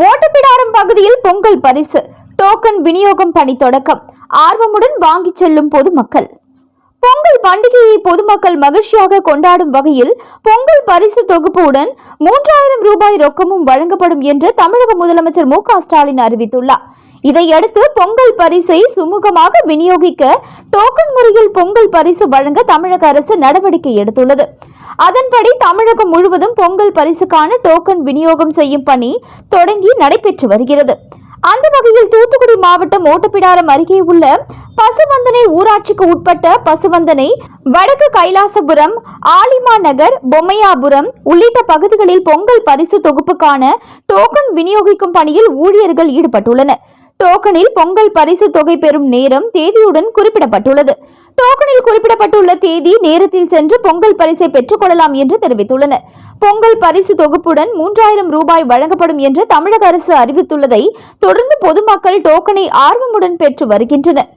ஓட்டப்பிடாரம் பகுதியில் பொங்கல் பரிசு டோக்கன் விநியோகம் பணி தொடக்கம். ஆர்வமுடன் வாங்கி செல்லும் பொதுமக்கள். பொங்கல் பண்டிகையை பொதுமக்கள் மகிழ்ச்சியாக கொண்டாடும் வகையில் பொங்கல் பரிசு தொகுப்புடன் மூன்றாயிரம் ரூபாய் ரொக்கமும் வழங்கப்படும் என்று தமிழக முதலமைச்சர் மு க ஸ்டாலின் அறிவித்துள்ளார். இதையடுத்து பொங்கல் பரிசை சுமூகமாக விநியோகிக்க டோக்கன் முறையில் பொங்கல் பரிசு வழங்க தமிழக அரசு நடவடிக்கை எடுத்துள்ளது. அதன்படி தமிழகம் முழுவதும் பொங்கல் பரிசுக்கான டோக்கன் விநியோகம் செய்யும் பணி தொடங்கி நடைபெற்று வருகிறது. அந்த வகையில் தூத்துக்குடி மாவட்டம் ஓட்டப்பிடாரம் அருகே உள்ள பசுவந்தனை ஊராட்சிக்கு உட்பட்ட பசுவந்தனை வடக்கு கைலாசபுரம் ஆலிமா நகர் பொம்மையாபுரம் உள்ளிட்ட பகுதிகளில் பொங்கல் பரிசு தொகுப்புக்கான டோக்கன் விநியோகிக்கும் பணியில் ஊழியர்கள் ஈடுபட்டுள்ளனர். டோக்கனில் பொங்கல் பரிசு தொகை பெறும் நேரம் தேதியுடன் குறிப்பிடப்பட்டுள்ளது. டோக்கனில் குறிப்பிடப்பட்டுள்ள தேதி நேரத்தில் சென்று பொங்கல் பரிசை பெற்றுக் கொள்ளலாம் என்று தெரிவித்துள்ளனர். பொங்கல் பரிசு தொகுப்புடன் மூன்றாயிரம் ரூபாய் வழங்கப்படும் என்று தமிழக அரசு அறிவித்துள்ளதை தொடர்ந்து பொதுமக்கள் டோக்கனை ஆர்வமுடன் பெற்று வருகின்றனர்.